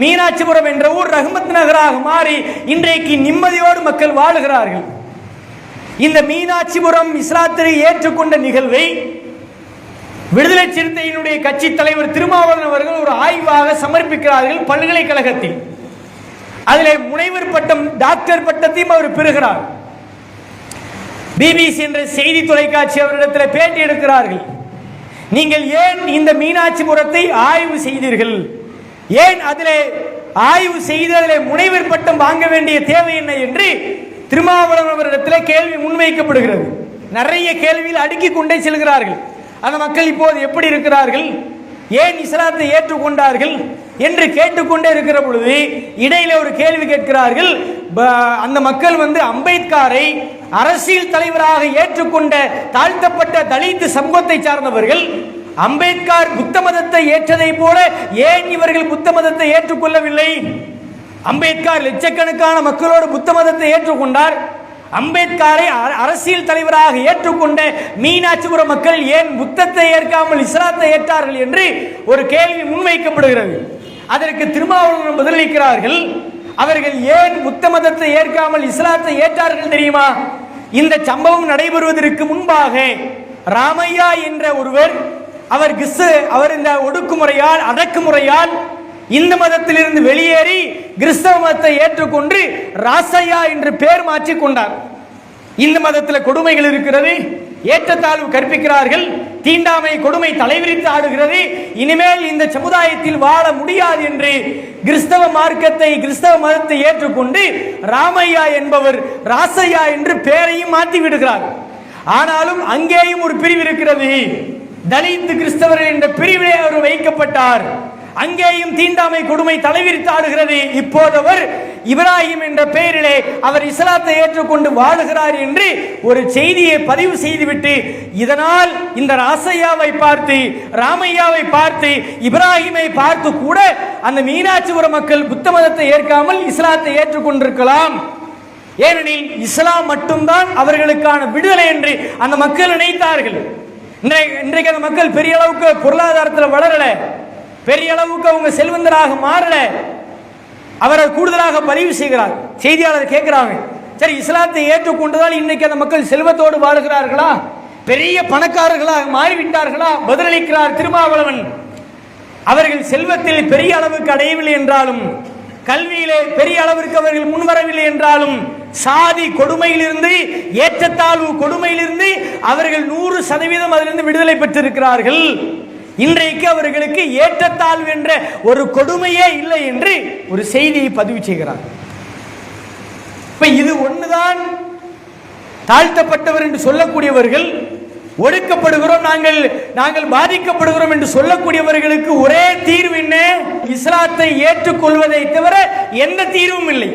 மீனாட்சிபுரம் என்ற ஊர் ரஹமத் நகராக மாறி இன்றைக்கு நிம்மதியோடு மக்கள் வாழுகிறார்கள். இந்த மீனாட்சிபுரம் இஸ்லாத்திரை ஏற்றுக்கொண்ட நிகழ்வை விடுதலை சிறுத்தையினுடைய கட்சி தலைவர் திருமாவளவன் அவர்கள் ஒரு ஆய்வாக சமர்ப்பிக்கிறார்கள் பல்கலைக்கழகத்தில். அதிலே முனைவர் பட்டம் டாக்டர் பட்டத்தையும் அவர் பெறுகிறார். பிபிசி என்ற செய்தி தொலைக்காட்சி அவரிடத்தில் பேட்டி எடுக்கிறார்கள். நீங்கள் ஏன் இந்த மீனாட்சிபுரத்தை ஆய்வு செய்தீர்கள்? ஏன் அதிலே ஆய்வு செய்து அதிலே முனைவர் பட்டம் வாங்க வேண்டிய தேவை என்ன என்று திருமாவளவன் அவரிடத்தில் கேள்வி முன்வைக்கப்படுகிறது. நிறைய கேள்வியில் அடுக்கி கொண்டே செல்கிறார்கள். அந்த மக்கள் இப்போது எப்படி இருக்கிறார்கள்? ஏன் இஸ்லாத்தை ஏற்றுக்கொண்டார்கள்? என்று கேட்டுக்கொண்டே இருக்கிற பொழுது இடையில ஒரு கேள்வி கேட்கிறார்கள். ப- அந்த மக்கள் வந்து அம்பேத்கரை அரசியல் தலைவராக ஏற்றுக்கொண்ட தாழ்த்தப்பட்ட தலித் சமூகத்தை சார்ந்தவர்கள் அம்பேத்கர் புத்த மதத்தை ஏற்றதை போல ஏன் இவர்கள் புத்த மதத்தை ஏற்றுக்கொள்ளவில்லை? அம்பேத்கர் லட்சக்கணக்கான மக்களோடு புத்த மதத்தை ஏற்றுக்கொண்டார். அம்பேத்கரை அரசியல் தலைவராக ஏற்றுக்கொண்ட மீனாட்சிபுரம் மக்கள் ஏன் புத்தத்தை ஏற்காமல் இஸ்லாத்தை ஏற்றார்கள் என்று ஒரு கேள்வி முன்வைக்கப்படுகிறது. அதற்கு திருமாவளவன் பதிலளிக்கிறார்கள் அவர்கள் ஏன் புத்த மதத்தை ஏற்காமல் இஸ்லாத்தை ஏற்றார்கள் தெரியுமா? இந்த சம்பவம் நடைபெறுவதற்கு முன்பாக ராமையா என்ற ஒருவர் அவர் கிறிஸ்து அவர் இந்த ஒடுக்குமுறையால் அடக்குமுறையால் இந்து மதத்திலிருந்து வெளியேறி கிறிஸ்தவ மதத்தை ஏற்றுக்கொண்டு ராசையா என்று பெயர் மாற்றி கொண்டார். இந்து மதத்தில் கொடுமைகள் இருக்கிறது ஏற்றத்தாழ்வு கற்பிக்கிறார்கள் தீண்டாமை கொடுமை தலைவிரித்து ஆடுகிறது இனிமேல் இந்த சமுதாயத்தில் வாழ முடியாது என்று கிறிஸ்தவ மார்க்கத்தை கிறிஸ்தவ மதத்தை ஏற்றுக்கொண்டு ராமையா என்பவர் ராசையா என்று பெயரையும் மாற்றி விடுகிறார். ஆனாலும் அங்கேயும் ஒரு பிரிவு இருக்கிறது. தலித்து கிறிஸ்தவர்கள் என்ற பிரிவிலே அவர் வைக்கப்பட்டார். அங்கேயும் தீண்டாமை கொடுமை தலைவிரித்து ஆடுகிறது. இப்போது அவர் இப்ராஹிம் என்ற பெயரிலே அவர் இஸ்லாத்தை ஏற்றுக்கொண்டு வாழுகிறார் என்று ஒரு செய்தியை பதிவு செய்துவிட்டு இதனால் இந்த ராசையாவை பார்த்து ராமையாவை பார்த்து இப்ராஹிமை பார்த்து கூட அந்த மீனாட்சிபுர மக்கள் புத்த மதத்தை ஏற்காமல் இஸ்லாத்தை ஏற்றுக்கொண்டிருக்கலாம். ஏனெனில் இஸ்லாம் மட்டும்தான் அவர்களுக்கான விடுதலை என்று அந்த மக்கள் நினைத்தார்கள். இன்றைக்கு அந்த மக்கள் பெரிய அளவுக்கு பொருளாதாரத்தில் வளரல. பெரிய அளவுக்கு அவங்க செல்வந்தராக மாறல. அவரை கூடுதலாக பதிவு செய்கிறார். செய்தியாளர் கேட்கிறாங்க. சரி இஸ்லாத்தை ஏற்றுக்கொண்டதால் இன்றைக்கு அந்த மக்கள் செல்வத்தோடு வாழ்கிறார்களா? பெரிய பணக்காரர்களாக மாறிவிட்டார்களா? பதிலளிக்கிறார் திருமாவளவன். அவர்கள் செல்வத்தில் பெரிய அளவுக்கு அடையவில்லை என்றாலும் கல்வியிலே பெரிய அளவிற்கு அவர்கள் முன்வரவில்லை என்றாலும் சாதி கொடுமையிலிருந்து ஏற்றத்தாழ்வு கொடுமையிலிருந்து அவர்கள் நூறு சதவீதம் அதிலிருந்து விடுதலை பெற்றிருக்கிறார்கள். இன்றைக்கு அவர்களுக்கு ஏற்றத்தாழ்வு என்ற ஒரு கொடுமையே இல்லை என்று ஒரு செய்தியை பதிவு செய்கிறார். இப்ப இது ஒண்ணுதான் தாழ்த்தப்பட்டவர் என்று சொல்லக்கூடியவர்கள் ஒடுக்கப்படுகிறோம் நாங்கள் நாங்கள் பாதிக்கப்படுகிறோம் என்று சொல்லக்கூடியவர்களுக்கு ஒரே தீர்வு என்ன? இஸ்லாத்தை ஏற்றுக்கொள்வதை தவிர எந்த தீர்வும் இல்லை.